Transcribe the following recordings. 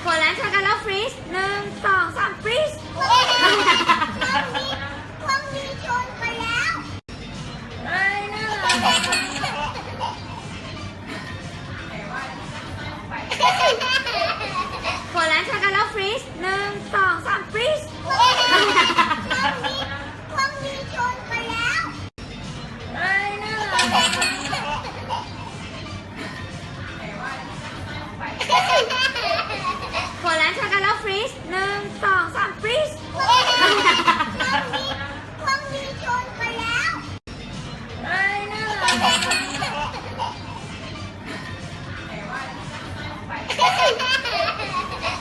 โคแลนช็อกโกแลตฟรีสหนึ่งสองสามฟรีสพวกนี้ชนไปแล้วเอ้ย ช็อกโกแลตฟรีสหนึ่งสองสามฟรีสพวกนี้ชนไปแล้วเอ้ยน่ารัก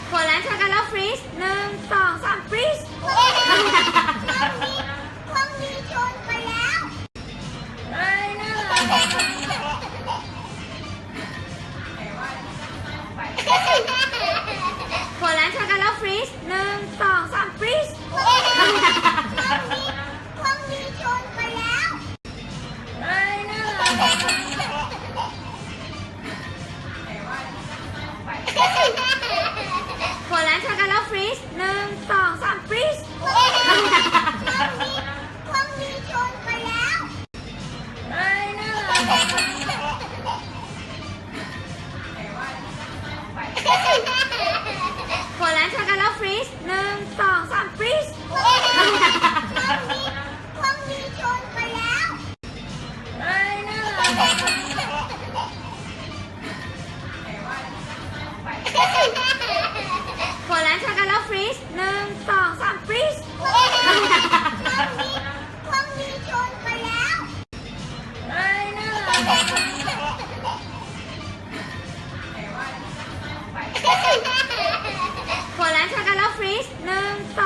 โคแลนช็อกโกแลตฟรีสหนึ่งสองสามฟรีสพวกนี้พวกนี้ชนไปแล้วเอ้ยน่ารัก หนึ่งสองสามฟรีส รีสหนึ่งสองสามฟรีสพวกมีชนไปแล้วไอ้น่ารักคนช็อกโกแลตฟรีสหนึ่งส